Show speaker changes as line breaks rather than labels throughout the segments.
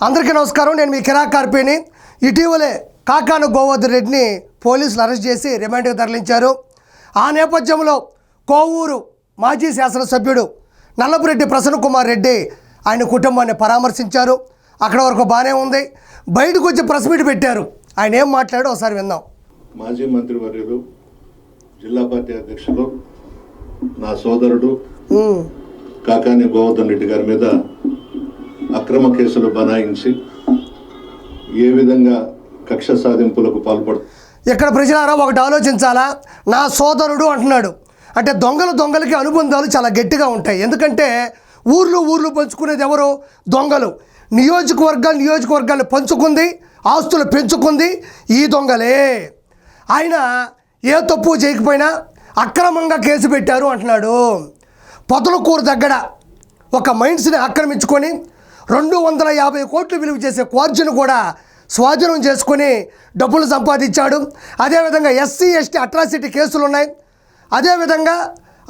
అందరికీ నమస్కారం. నేను మీ కిరా కార్పేని. ఇటీవలే కాకాను గోవర్ధన్ రెడ్డిని పోలీసులు అరెస్ట్ చేసి రిమాండ్కి తరలించారు. ఆ నేపథ్యంలో కోవూరు మాజీ శాసనసభ్యుడు నల్లపురెడ్డి ప్రసన్న కుమార్ రెడ్డి ఆయన కుటుంబాన్ని పరామర్శించారు. అక్కడ వరకు బాగానే ఉంది. బయటకు వచ్చి ప్రెస్ మీట్ పెట్టారు. ఆయన ఏం మాట్లాడో ఒకసారి విందాం.
మాజీ మంత్రివర్యులు జిల్లా పార్టీ అధ్యక్షులు నా సోదరుడు కాకాని గోవర్ధన్ రెడ్డి గారి మీద అక్రమ కేసులు బనాయించి ఏ విధంగా కక్ష సాధింపులకు పాల్పడు
ఇక్కడ ప్రజలారా ఒకటి ఆలోచించాలా? నా సోదరుడు అంటున్నాడు. అంటే దొంగలు దొంగలకి అనుబంధాలు చాలా గట్టిగా ఉంటాయి. ఎందుకంటే ఊర్లు ఊర్లు పంచుకునేది ఎవరు? దొంగలు. నియోజకవర్గాలు నియోజకవర్గాలు పంచుకుంది ఆస్తులు పెంచుకుంది ఈ దొంగలే. ఆయన ఏ తప్పు చేయకపోయినా అక్రమంగా కేసు పెట్టారు అంటున్నాడు. పొదలకూరు దగ్గర ఒక మైండ్స్ని ఆక్రమించుకొని రెండు వందల యాభై కోట్లు విలువ చేసే క్వార్జును కూడా స్వాధీనం చేసుకొని డబ్బులు సంపాదించాడు. అదేవిధంగా ఎస్సీ ఎస్టీ అట్రాసిటీ కేసులు ఉన్నాయి అదేవిధంగా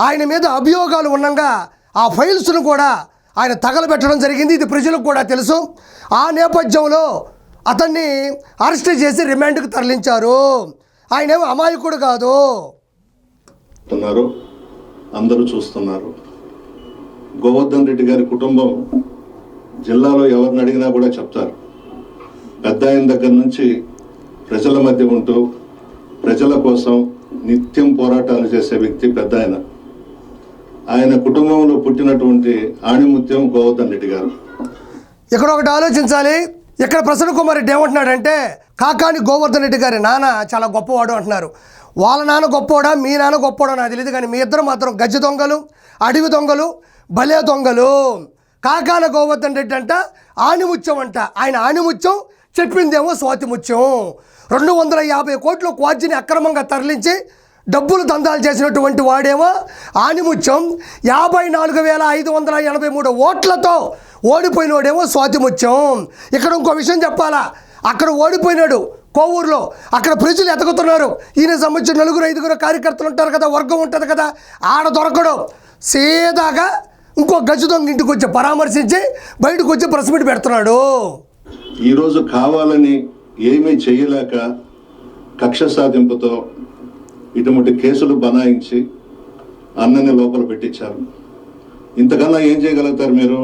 ఆయన మీద అభియోగాలు ఉండగా ఆ ఫైల్స్ను కూడా ఆయన తగలబెట్టడం జరిగింది. ఇది ప్రజలకు కూడా తెలుసు. ఆ నేపథ్యంలో అతన్ని అరెస్ట్ చేసి రిమాండ్కు తరలించారు. ఆయన ఏమో అమాయకుడు కాదు.
అందరూ చూస్తున్నారు. గోవర్ధన్ రెడ్డి గారి కుటుంబం జిల్లాలో ఎవరిని అడిగినా కూడా చెప్తారు. పెద్ద ఆయన దగ్గర నుంచి ప్రజల మధ్య ఉంటూ ప్రజల కోసం నిత్యం పోరాటాలు చేసే వ్యక్తి పెద్ద ఆయన. ఆయన కుటుంబంలో పుట్టినటువంటి ఆణిముత్యం గోవర్ధన్ రెడ్డి గారు.
ఇక్కడ ఒకటి ఆలోచించాలి. ఇక్కడ ప్రసన్న కుమార్ రెడ్డి ఏమంటున్నాడంటే కాకాని గోవర్ధన్ రెడ్డి గారి నాన్న చాలా గొప్పవాడు అంటున్నారు. వాళ్ళ నాన్న గొప్పవాడా? మీ నాన్న గొప్పవాడా? నాకు తెలియదు కానీ మీ ఇద్దరు మాత్రం గజ్జి దొంగలు అడవి దొంగలు భలే దొంగలు. కాకాన గోవర్ధన్ రెడ్డి అంట ఆణిముత్యం అంట. ఆయన ఆణిముత్యం చెప్పిందేమో స్వాతిముత్యం రెండు వందల యాభై కోట్ల క్వార్జిని అక్రమంగా తరలించి డబ్బులు దందాలు చేసినటువంటి వాడేమో ఆనిముత్యం యాభై నాలుగు వేల ఐదు వందల ఎనభై మూడు ఓట్లతో ఓడిపోయినోడేమో స్వాతిముత్యం ఇక్కడ ఇంకో విషయం చెప్పాలా? అక్కడ ఓడిపోయినాడు కోవూరులో. అక్కడ ప్రజలు ఎతకుతున్నారు ఈయన సంబంధించిన నలుగురు ఐదుగురు కార్యకర్తలు ఉంటారు కదా వర్గం ఉంటుంది కదా ఆడ దొరకడం. సీదాగా ఇంకో గజ దొంగ ఇంటికి వచ్చి పరామర్శించి బయటకు వచ్చి ప్రెస్ మీట్ పెడుతున్నాడు.
ఈరోజు కావాలని ఏమీ చేయలేక కక్ష సాధింపుతో ఇటువంటి కేసులు బనాయించి అన్నని లోపల పెట్టించారు. ఇంతకన్నా ఏం చేయగలుగుతారు మీరు?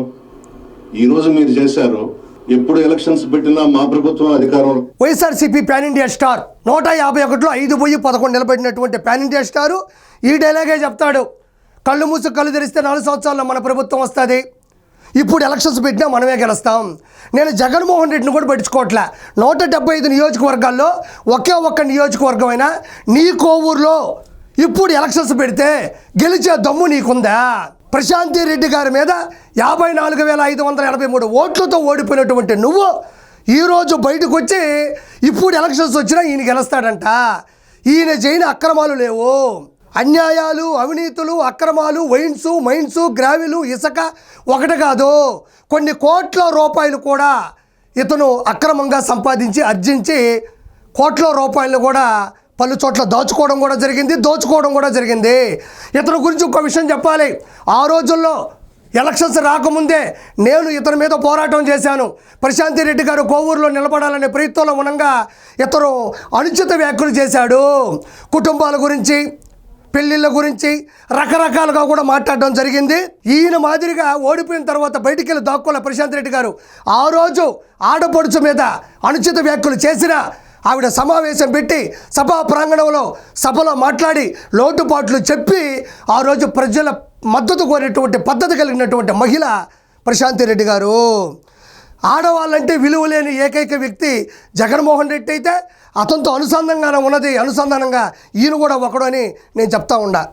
ఈరోజు మీరు చేశారు. ఎప్పుడు ఎలక్షన్స్ పెట్టినా మా ప్రభుత్వం అధికారంలో
వైఎస్ఆర్సీపీ పాన్ ఇండియా స్టార్ నూట యాభై ఒకటిలో ఐదు పోయి పదకొండు నిలబడినటువంటి పాన్ ఇండియా స్టారు ఈ డైలాగే చెప్తాడు? కళ్ళు మూసి కళ్ళు తెరిస్తే నాలుగు సంవత్సరాల్లో మన ప్రభుత్వం వస్తుంది. ఇప్పుడు ఎలక్షన్స్ పెట్టినా మనమే గెలుస్తాం. నేను జగన్మోహన్ రెడ్డిని కూడా పట్టించుకోవట్లే. నూట డెబ్బై ఐదు నియోజకవర్గాల్లో ఒకే ఒక్క నియోజకవర్గం అయినా నీ కోవూరులో ఇప్పుడు ఎలక్షన్స్ పెడితే గెలిచే దమ్ము నీకుందా? ప్రశాంతి రెడ్డి గారి మీద యాభై నాలుగు వేల ఐదు వందల ఎనభై మూడు ఓట్లతో ఓడిపోయినటువంటి నువ్వు ఈరోజు బయటకు వచ్చి ఇప్పుడు ఎలక్షన్స్ వచ్చినా ఈయన గెలుస్తాడంట. ఈయన చేయని అక్రమాలు లేవు. అన్యాయాలు అవినీతులు అక్రమాలు వైన్స్ మైన్స్ గ్రావిలు ఇసుక ఒకటి కాదు. కొన్ని కోట్ల రూపాయలు కూడా ఇతను అక్రమంగా సంపాదించి అర్జించి కోట్ల రూపాయలు కూడా పలు చోట్ల దాచుకోవడం కూడా జరిగింది దోచుకోవడం కూడా జరిగింది. ఇతని గురించి ఒక విషయం చెప్పాలి. ఆ రోజుల్లో ఎలక్షన్స్ రాకముందే నేను ఇతని మీద పోరాటం చేశాను. ప్రశాంతి రెడ్డి గారు కోవూరులో నిలబడాలనే ప్రయత్నంలో ఉండగా ఇతను అనుచిత వ్యాఖ్యలు చేశాడు. కుటుంబాల గురించి పెళ్ళిళ్ళ గురించి రకరకాలుగా కూడా మాట్లాడడం జరిగింది. ఈయన మాదిరిగా ఓడిపోయిన తర్వాత బయటికి వెళ్ళి దాక్కోలే ప్రశాంత్ రెడ్డి గారు. ఆ రోజు ఆడపడుచు మీద అనుచిత వ్యాఖ్యలు చేసిన ఆవిడ సమావేశం పెట్టి సభా ప్రాంగణంలో సభలో మాట్లాడి లోటుపాట్లు చెప్పి ఆ రోజు ప్రజల మద్దతు కోరేటువంటి పద్ధతి కలిగినటువంటి మహిళ ప్రశాంతి రెడ్డి గారు. ఆడవాళ్ళంటే విలువ లేని ఏకైక వ్యక్తి జగన్మోహన్ రెడ్డి అయితే అతనితో అనుసంధానంగా ఉన్నది అనుసంధానంగా ఈయన కూడా ఒకడు అని నేను చెప్తా ఉండా.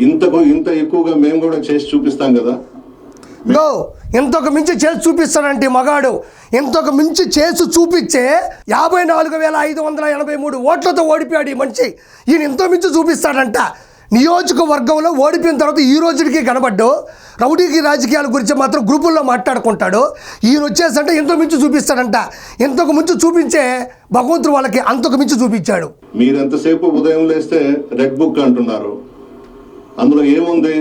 ఇంతకు ఇంత ఎక్కువగా మేము కూడా చేసి చూపిస్తాం కదా.
గో ఇంతకు మించి చేసి చూపిస్తాడంటే మగాడు ఇంతకు మించి చేసి చూపించే యాభై నాలుగు వేల ఐదు వందల ఎనభై మూడు ఓట్లతో ఓడిపోయాడు ఈ మనిషి. ఈయన ఇంత మించి చూపిస్తాడంట. నియోజకవర్గంలో ఓడిపోయిన తర్వాత ఈ రోజుకి కనబడ్డు రౌడీకి రాజకీయాల గురించి మాత్రం గ్రూపుల్లో మాట్లాడుకుంటాడు. ఈయన వచ్చేసంటే ఎంతో మించి చూపిస్తాడంట. ఎంతకు మించి చూపించే భగవంతుడు వాళ్ళకి అంతకు మించి చూపించాడు.
మీరు ఎంతసేపు ఉదయం లేస్తే రెడ్ బుక్ అంటున్నారు. అందులో ఏముంది?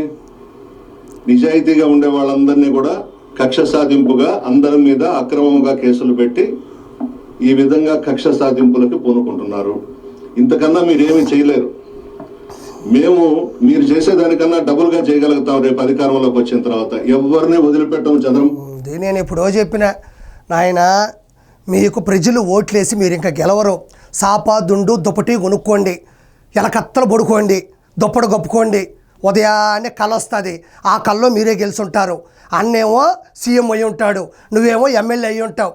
నిజాయితీగా ఉండే వాళ్ళందరినీ కూడా కక్ష సాధింపుగా అందరి మీద అక్రమంగా కేసులు పెట్టి ఈ విధంగా కక్ష సాధింపులకు పూనుకుంటున్నారు. ఇంతకన్నా మీరేమీ చేయలేరు. మేము మీరు చేసేదానికన్నా డబుల్గా చేయగలుగుతాం రేపు అధికారంలోకి వచ్చిన తర్వాత. ఎవరిని వదిలిపెట్టం చంద్రం.
నేను ఎప్పుడో చెప్పిన నాయన మీకు ప్రజలు ఓట్లేసి మీరు ఇంకా గెలవరు. సాపా దుండు దుప్పటి కొనుక్కోండి. ఎలకత్తలు పడుకోండి దుప్పటి కప్పుకోండి. ఉదయాన్నే కళ వస్తుంది ఆ కల్లో మీరే గెలుచుంటారు. అన్నేమో సీఎం అయి ఉంటాడు. నువ్వేమో ఎమ్మెల్యే అయి ఉంటావు.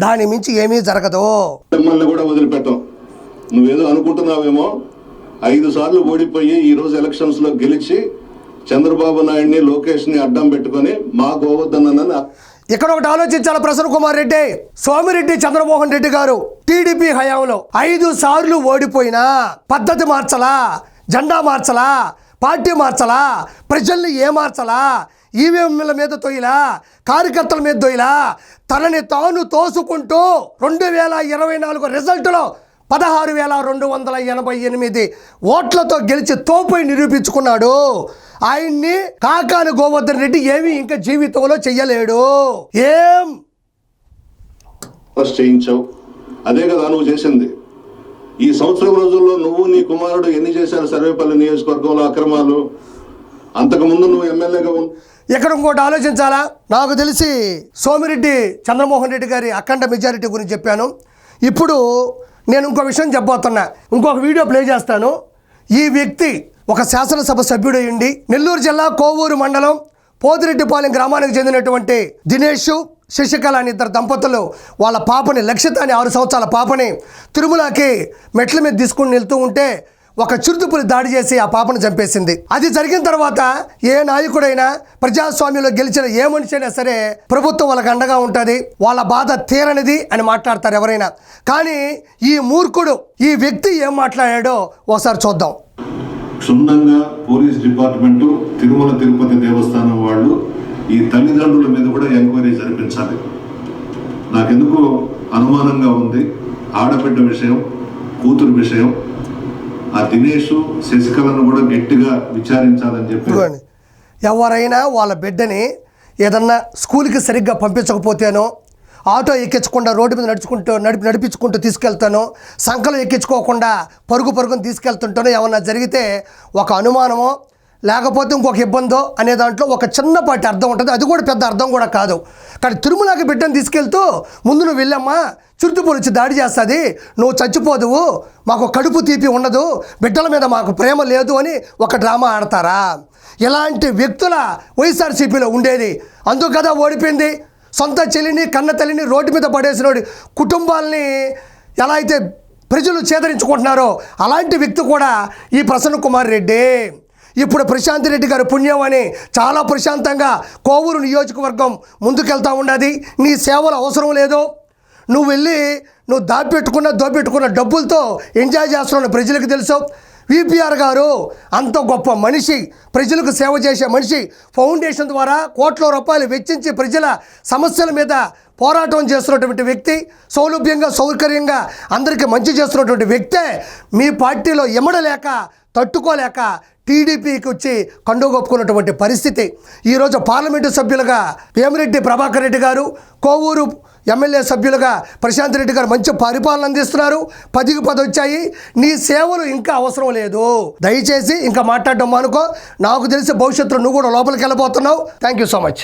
దాని మించి ఏమీ జరగదు.
మిమ్మల్ని కూడా వదిలిపెట్టం. నువ్వేదో అనుకుంటున్నావేమో ఐదు సార్లు ఓడిపోయి ఈరోజు ఎలక్షన్స్లో ఎలక్షన్స్లో గెలిచి చంద్రబాబు నాయుడిని లోకేష్ని అడ్డం పెట్టుకొని మా గోవర్ధన్
ఇక్కడ ఒకటి ఆలోచించాలి ప్రసన్న కుమార్ రెడ్డి. సోమిరెడ్డి చంద్రమోహన్ రెడ్డి గారు టీడీపీ హయాంలో ఐదు సార్లు ఓడిపోయినా పద్ధతి మార్చలా? జెండా మార్చలా? పార్టీ మార్చలా? ప్రజల్ని ఏ మార్చలా? ఈవీఎంల మీద తొయ్యలా? కార్యకర్తల మీద తొయ్యలా? తనని తాను తోసుకుంటూ రెండు వేల ఇరవై నాలుగు రిజల్ట్లో పదహారు వేల రెండు వందల ఎనభై ఎనిమిది ఓట్లతో గెలిచి తోపై నిరూపించుకున్నాడు. ఆయన్ని కాకాని గోవర్ధన్ రెడ్డి ఏమీ ఇంకా జీవితంలో చెయ్యలేడు. ఏం?
చేయించావు అదే కదా నువ్వు చేసింది. ఈ సంవత్సరం రోజుల్లో నువ్వు నీ కుమారుడు ఎన్ని చేశారు సర్వేపల్లి నియోజకవర్గంలో అక్రమాలు? అంతకుముందు నువ్వు ఎమ్మెల్యేగా
ఇక్కడ ఇంకోటి ఆలోచించాలా? నాకు తెలిసి సోమిరెడ్డి చంద్రమోహన్ రెడ్డి గారి అఖండ మెజారిటీ గురించి చెప్పాను. ఇప్పుడు నేను ఇంకో విషయం చెప్పబోతున్నా. ఇంకొక వీడియో ప్లే చేస్తాను. ఈ వ్యక్తి ఒక శాసనసభ సభ్యుడయ్యండి నెల్లూరు జిల్లా కోవూరు మండలం పోతిరెడ్డిపాలెం గ్రామానికి చెందినటువంటి దినేష్ శశికళ అని ఇద్దరు దంపతులు వాళ్ళ పాపని లక్షిత అనే ఆరు సంవత్సరాల పాపని తిరుమలకి మెట్ల మీద తీసుకుని వెళ్తూ ఉంటే ఒక చిరుతుపులి దాడి చేసి ఆ పాపను చంపేసింది. అది జరిగిన తర్వాత ఏ నాయకుడైనా ప్రజాస్వామ్యంలో గెలిచిన ఏ మనిషి అయినా సరే ప్రభుత్వం వాళ్ళకి అండగా ఉంటుంది వాళ్ళ బాధ తీరనిది అని మాట్లాడతారు ఎవరైనా. కానీ ఈ మూర్ఖుడు ఈ వ్యక్తి ఏం మాట్లాడాడో ఒకసారి చూద్దాం.
క్షుణ్ణంగా పోలీస్ డిపార్ట్మెంట్ తిరుమల తిరుపతి దేవస్థానం వాళ్ళు ఈ తల్లిదండ్రుల మీద కూడా ఎంక్వైరీ జరిపించాలి. నాకెందుకు అనుమానంగా ఉంది. ఆడబిడ్డ విషయం కూతురు విషయం ఆ దినేష్ శశికళను కూడా గట్టిగా విచారించాలని చెప్పి
ఎవరైనా వాళ్ళ బిడ్డని ఏదన్నా స్కూల్కి సరిగ్గా పంపించకపోతేనో ఆటో ఎక్కించకుండా రోడ్డు మీద నడుచుకుంటూ నడిపి నడిపించుకుంటూ తీసుకెళ్తాను సంకలం ఎక్కించుకోకుండా పరుగు పరుగును తీసుకెళ్తుంటానో ఏమన్నా జరిగితే ఒక అనుమానమో లేకపోతే ఇంకొక ఇబ్బందో అనే దాంట్లో ఒక చిన్నపాటి అర్థం ఉంటుంది. అది కూడా పెద్ద అర్థం కూడా కాదు. కానీ తిరుమలకి బిడ్డను తీసుకెళ్తూ ముందు నువ్వు వెళ్ళమ్మా చురుతుపూలు వచ్చి దాడి చేస్తుంది. నువ్వు చచ్చిపోదువు మాకు కడుపు తీపి ఉండదు బిడ్డల మీద మాకు ప్రేమ లేదు అని ఒక డ్రామా ఆడతారా? ఇలాంటి వ్యక్తుల వైఎస్ఆర్సీపీలో ఉండేది. అందుకు కదా ఓడిపోయింది. సొంత చెల్లిని కన్న తల్లిని రోడ్డు మీద పడేసినోడి కుటుంబాల్ని ఎలా అయితే ప్రజలు చేదరించుకుంటున్నారో అలాంటి వ్యక్తి కూడా ఈ ప్రసన్న కుమార్ రెడ్డి. ఇప్పుడు ప్రశాంత్ రెడ్డి గారు పుణ్యం అని చాలా ప్రశాంతంగా కోవూరు నియోజకవర్గం ముందుకెళ్తా ఉన్నది నీ సేవలు అవసరం లేదు. నువ్వు వెళ్ళి నువ్వు దాపెట్టుకున్న దోపెట్టుకున్న డబ్బులతో ఎంజాయ్ చేస్తున్న ప్రజలకు తెలుసు. విపిఆర్ గారు అంత గొప్ప మనిషి ప్రజలకు సేవ చేసే మనిషి. ఫౌండేషన్ ద్వారా కోట్ల రూపాయలు వెచ్చించి ప్రజల సమస్యల మీద పోరాటం చేస్తున్నటువంటి వ్యక్తి సౌలభ్యంగా సౌకర్యంగా అందరికీ మంచి చేస్తున్నటువంటి వ్యక్తే. మీ పార్టీలో ఎమడలేక తట్టుకోలేక టీడీపీకి వచ్చి కండుగొప్పుకున్నటువంటి పరిస్థితి. ఈరోజు పార్లమెంటు సభ్యులుగా వేమిరెడ్డి ప్రభాకర్ రెడ్డి గారు కోవూరు ఎమ్మెల్యే సభ్యులుగా ప్రశాంత్ రెడ్డి గారు మంచి పరిపాలన అందిస్తున్నారు. పదికి పది వచ్చాయి. నీ సేవలు ఇంకా అవసరం లేదు. దయచేసి ఇంకా మాట్లాడడం అనుకో నాకు తెలిసి భవిష్యత్తులో నువ్వు కూడా లోపలికి వెళ్ళబోతున్నావు. Thank you so much